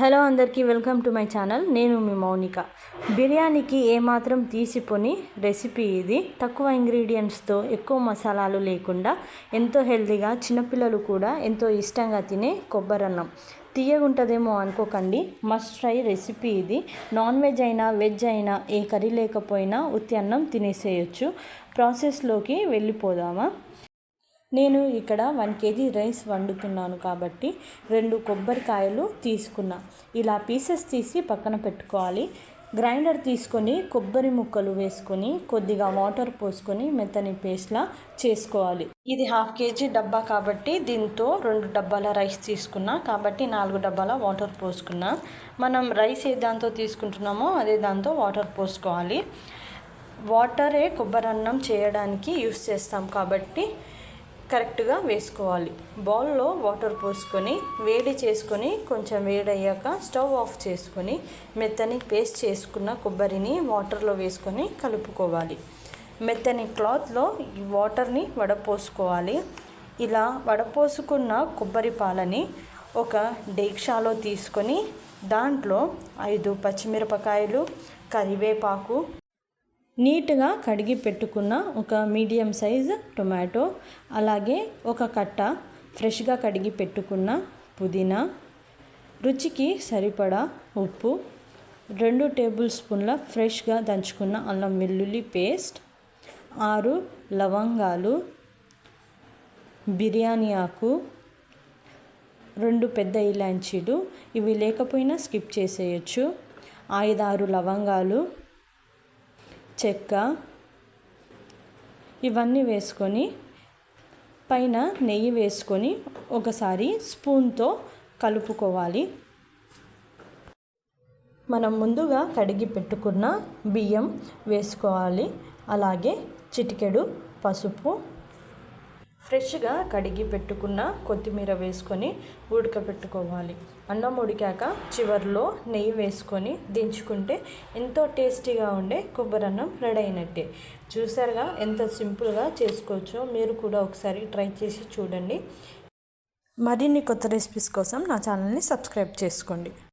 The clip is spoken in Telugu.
హలో అందరికీ వెల్కమ్ టు మై ఛానల్. నేను మీ మౌనిక. బిర్యానీకి ఏమాత్రం తీసిపోని రెసిపీ ఇది. తక్కువ ఇంగ్రీడియంట్స్తో ఎక్కువ మసాలాలు లేకుండా ఎంతో హెల్తీగా చిన్నపిల్లలు కూడా ఎంతో ఇష్టంగా తినే కొబ్బరన్నం. తీయగుంటుందేమో అనుకోకండి. మస్ట్ ట్రై రెసిపీ ఇది. నాన్ వెజ్ అయినా వెజ్ అయినా ఏ కర్రీ లేకపోయినా ఉత్తి అన్నం తినేసేయచ్చు. ప్రాసెస్లోకి వెళ్ళిపోదామా? నేను ఇక్కడ వన్ కేజీ రైస్ వండుతున్నాను కాబట్టి రెండు కొబ్బరికాయలు తీసుకున్నా. ఇలా పీసెస్ తీసి పక్కన పెట్టుకోవాలి. గ్రైండర్ తీసుకొని కొబ్బరి ముక్కలు వేసుకొని కొద్దిగా వాటర్ పోసుకొని మెత్తని పేస్ట్లా చేసుకోవాలి. ఇది హాఫ్ కేజీ డబ్బా కాబట్టి దీంతో రెండు డబ్బాల రైస్ తీసుకున్నా. కాబట్టి నాలుగు డబ్బాల వాటర్ పోసుకున్నా. మనం రైస్ ఏ దాంతో తీసుకుంటున్నామో అదే దాంతో వాటర్ పోసుకోవాలి. వాటరే కొబ్బరి అన్నం చేయడానికి యూస్ చేస్తాం కాబట్టి కరెక్ట్గా వేసుకోవాలి. బౌల్లో వాటర్ పోసుకొని వేడి చేసుకొని కొంచెం వేడయ్యాక స్టవ్ ఆఫ్ చేసుకొని మెత్తని పేస్ట్ చేసుకున్న కొబ్బరిని వాటర్లో వేసుకొని కలుపుకోవాలి. మెత్తని క్లాత్లో ఈ వాటర్ని వడపోసుకోవాలి. ఇలా వడపోసుకున్న కొబ్బరి పాలని ఒక డేక్షాలో తీసుకొని దాంట్లో ఐదు పచ్చిమిరపకాయలు కరివేపాకు నీట్గా కడిగి పెట్టుకున్న ఒక మీడియం సైజ్ టొమాటో అలాగే ఒక కట్ట ఫ్రెష్గా కడిగి పెట్టుకున్న పుదీనా రుచికి సరిపడా ఉప్పు రెండు టేబుల్ స్పూన్ల ఫ్రెష్గా దంచుకున్న అల్లం వెల్లుల్లి పేస్ట్ ఆరు లవంగాలు బిర్యానీ ఆకు రెండు పెద్ద ఇలాంచీలు. ఇవి లేకపోయినా స్కిప్ చేసేయచ్చు. ఐదారు లవంగాలు చెక్క ఇవన్నీ వేసుకొని పైన నెయ్యి వేసుకొని ఒకసారి స్పూన్తో కలుపుకోవాలి. మనం ముందుగా కడిగి పెట్టుకున్న బియ్యం వేసుకోవాలి. అలాగే చిటికెడు పసుపు ఫ్రెష్గా కడిగి పెట్టుకున్న కొత్తిమీర వేసుకొని ఉడకబెట్టుకోవాలి. అన్నం ఉడికాక చివరిలో నెయ్యి వేసుకొని దించుకుంటే ఎంతో టేస్టీగా ఉండే కొబ్బరి అన్నం రెడీ అయినట్టే చూసారుగా ఎంత సింపుల్గా చేసుకోవచ్చో మీరు కూడా ఒకసారి ట్రై చేసి చూడండి. మరిన్ని కొత్త రెసిపీస్ కోసం నా ఛానల్ని సబ్స్క్రైబ్ చేసుకోండి.